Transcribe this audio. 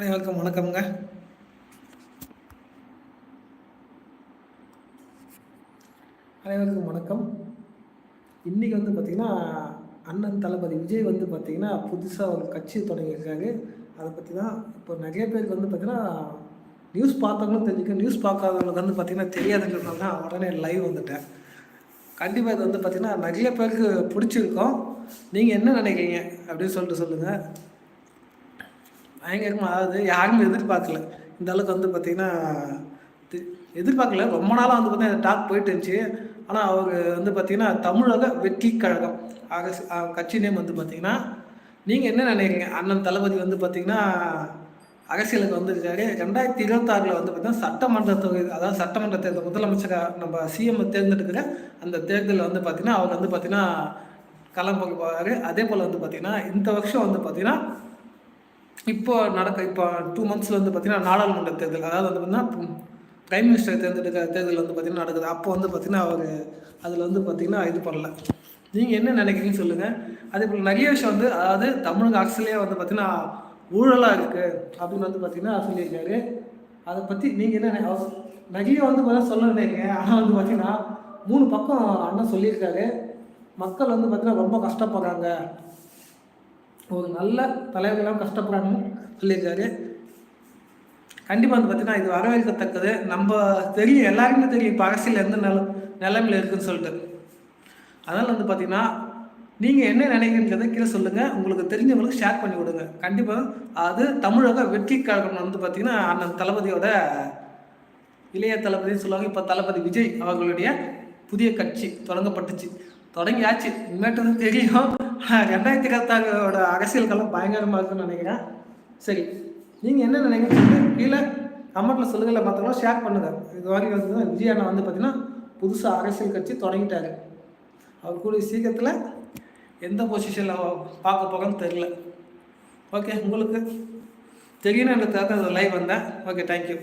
அனைவருக்கும் வணக்கம்ங்க. அனைவருக்கும் வணக்கம். இன்றைக்கி வந்து பார்த்திங்கன்னா அண்ணன் தளபதி விஜய் வந்து பார்த்திங்கன்னா புதுசாக ஒரு கட்சி தொடங்கியிருக்காரு அதை பற்றி தான் இப்போ நிறைய பேருக்கு வந்து பார்த்திங்கன்னா நியூஸ் பார்த்தவங்களும் தெரிஞ்சுக்க நியூஸ் பார்க்காதவங்களுக்கு வந்து பார்த்திங்கன்னா தெரியாதுங்கிறதுனால தான் உடனே லைவ் வந்துட்டேன். கண்டிப்பாக இது வந்து பார்த்திங்கன்னா நிறைய பேருக்கு பிடிச்சிருக்கோம். நீங்கள் என்ன நினைக்கிறீங்க? அப்படின்னு சொல்லிட்டு சொல்லுங்கள் பயங்கரமாக அதாவது யாருமே எதிர்பார்க்கல இந்த அளவுக்கு வந்து பார்த்திங்கன்னா எதிர்பார்க்கல ரொம்ப நாளாக வந்து பார்த்தீங்கன்னா டாக் போயிட்டு இருந்துச்சு ஆனால் அவர் வந்து பார்த்திங்கன்னா தமிழக வெற்றி கழகம் அரசு கட்சி நேம் வந்து பார்த்திங்கன்னா நீங்கள் என்ன நினைக்கிறீங்க அண்ணன் தளபதி வந்து பார்த்திங்கன்னா அரசியலுக்கு வந்திருக்காரு ரெண்டாயிரத்தி இருபத்தாறில் வந்து பார்த்திங்கன்னா சட்டமன்ற தொகுதி அதாவது சட்டமன்ற தேர்தல் முதலமைச்சராக நம்ம சிஎம் தேர்ந்தெடுக்கிற அந்த தேர்தலில் வந்து பார்த்திங்கன்னா அவர் வந்து பார்த்திங்கன்னா களம் போக போவார் அதே போல் வந்து பார்த்திங்கன்னா இந்த வருஷம் வந்து பார்த்திங்கன்னா இப்போ நடக்க இப்போ டூ மந்த்ஸில் வந்து பார்த்தீங்கன்னா நாடாளுமன்ற தேர்தல் அதாவது வந்து பார்த்தீங்கன்னா பிரைம் மினிஸ்டர் தேர்ந்தெடுக்கிற தேர்தல் வந்து பார்த்தீங்கன்னா நடக்குது. அப்போ வந்து பார்த்தீங்கன்னா அவர் அதில் வந்து பார்த்தீங்கன்னா இது பண்ணல. நீங்கள் என்ன நினைக்கிறீங்கன்னு சொல்லுங்கள் அதே போல் நிறைய விஷயம் வந்து அதாவது தமிழக அரசுலேயே வந்து பார்த்தீங்கன்னா ஊழலாக இருக்குது அப்படின்னு வந்து பார்த்தீங்கன்னா சொல்லியிருக்காரு. அதை பற்றி நீங்கள் என்ன நகையை நிறைய வந்து பார்த்தீங்கன்னா சொல்ல நினைக்கிறீங்க ஆனால் வந்து பார்த்தீங்கன்னா மூணு பக்கம் அண்ணன் சொல்லியிருக்காரு. மக்கள் வந்து பார்த்தீங்கன்னா ரொம்ப கஷ்டப்படுறாங்க. ஒரு நல்ல தலைவர்களாக கஷ்டப்படுறாங்கன்னு சொல்லியிருக்காரு. கண்டிப்பாக வந்து பார்த்தீங்கன்னா இது வரவேற்கத்தக்கது. நம்ம தெரியும் எல்லாருக்குமே தெரியும் இப்போ அரசியல் எந்த நில நிலைமையில் இருக்குன்னு சொல்லிட்டு. அதனால் வந்து பார்த்தீங்கன்னா நீங்கள் என்ன நினைக்கிறீங்கிறத கீழே சொல்லுங்கள் உங்களுக்கு தெரிஞ்சவங்களுக்கு ஷேர் பண்ணி விடுங்க. கண்டிப்பாக அது தமிழக வெற்றி கழகம் வந்து பார்த்தீங்கன்னா அண்ணன் தளபதியோட இளைய தளபதினு சொல்லுவாங்க. இப்போ தளபதி விஜய் அவர்களுடைய புதிய கட்சி தொடங்கப்பட்டுச்சு. தொடங்கியாச்சு. இனிமேட்டு தெரியும். ரெண்டாயிரத்தி இருபத்தாறோட அரசியல் பயங்கரமாக இருக்குன்னு நினைக்கிறேன். சரி நீங்கள் என்ன நினைக்கிறீங்க? கீழே கமெண்ட்டில் சொல்லுங்கள் மற்றவங்களும் ஷேர் பண்ணுங்கள் இது வரைக்கும் வந்து விஜய் அண்ணா வந்து பார்த்தீங்கன்னா புதுசாக அரசியல் கட்சி தொடங்கிட்டாரு. அவர் கூடிய சீக்கிரத்தில் எந்த பொசிஷனில் பார்க்க போகிறோன்னு தெரில ஓகே உங்களுக்கு தெரியணும் எனக்கு லைவ் வந்தேன். Okay thank you